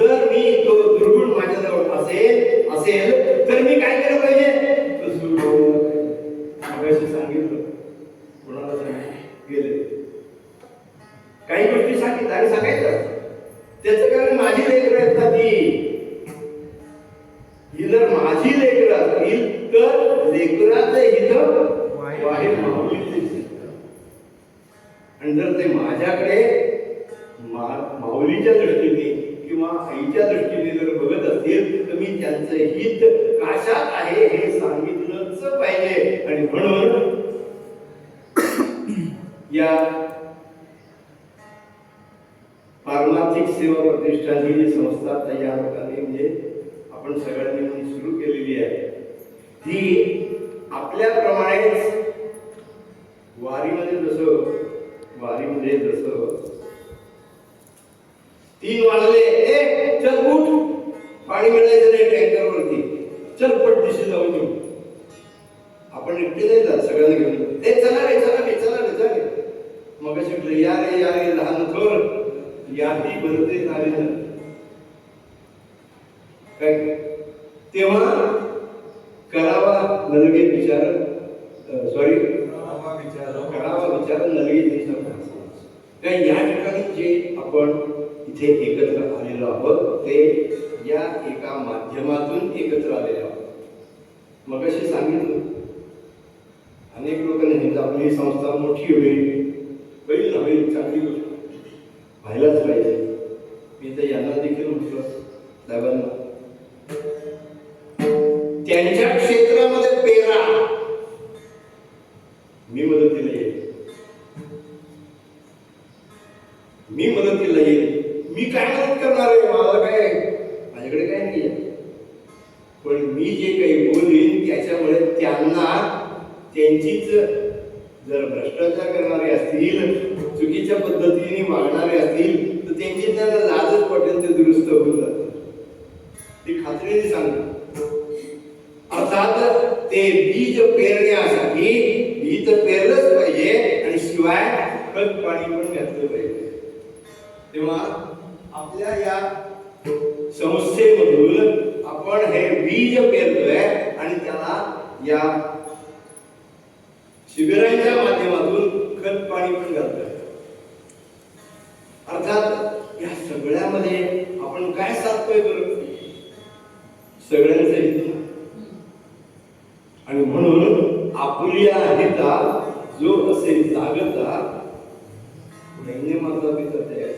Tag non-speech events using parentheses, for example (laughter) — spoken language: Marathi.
जर मी तो दुर्गुण माझ्याजवळ असेल असेल तर मी काय केलं पाहिजे? तो सुरू सांगितलं. कोणाला सांगितलं? गेले. काही गोष्टी सांगितलं आणि सांगायचं त्याच कारण माझी लेकर आहेत ना ती. ही जर माझी लेकरं असतील तर लेकराचं हित वाढेल माऊलीचे आणि जर ते माझ्याकडे मा- माऊलीच्या दृष्टीने आईच्या दृष्टीने जर बघत असतील तर मी त्यांचं हित कशात आहे हे सांगितलंच पाहिजे. आणि म्हणून (coughs) या पारमार्थिक सेवा प्रतिष्ठान ही जी संस्था तयार करणे म्हणजे आपण सगळ्यांनी मिळून सुरू केलेली आहे ती आपल्याप्रमाणेच वारीमध्ये जसं वारीमध्ये म्हणजे जसं तीन वाजले. ए चल उठ. पाणी मिळायचं नाही टँकर वरती चल पट दिशी जाऊन येऊ. आपण एकटे नाही जात सगळ्यांना घेऊन ए चला रे चला रे चला रे चला रे. मग अशी म्हटलं या रे या रे लहान थोर. या ती बदलते आले ना. काय? तेव्हा करावा नलगे विचार सॉरी करावा विचार. नलगे देशात काय या ठिकाणी जे आपण इथे एकत्र आलेलो आहोत ते या एका माध्यमातून एकत्र आलेले आहोत. मग अशी सांगितलं अनेक लोक नेहमीच आपली ही संस्था मोठी होईल होईल ना होईल चांगली गोष्ट. व्हायलाच पाहिजे. मी तर यांना देखील म्हटलं साहेबांना. त्यांच्या मी मदतीला येईल मी काय मदत करणार आहे? मला काय माझ्याकडे काय नाही पण मी जे काही बोलीन त्याच्यामुळे त्यांना त्यांचीच जर भ्रष्टाचार करणारे असतील चुकीच्या पद्धतीने वागणारे असतील तर त्यांची त्यांना लाजच वाटेल ते दुरुस्त होऊन जातं ती खात्रीने सांगतो. अर्थात ते बीज पेरण्यासाठी बीज पेरलंच पाहिजे आणि शिवाय खत पाणी पण घातलं पाहिजे. तेव्हा आपल्या या संस्थेमधून आपण हे बीज पेरतोय आणि त्याला या शिबिरांच्या माध्यमातून खत पाणी पण घालतोय. अर्थात या सगळ्यामध्ये आपण काय साधतोय बरं? सगळ्यांचं हित. आणि म्हणून आपुलिया हिता जो असे जागता धन्य माझा पिता तयार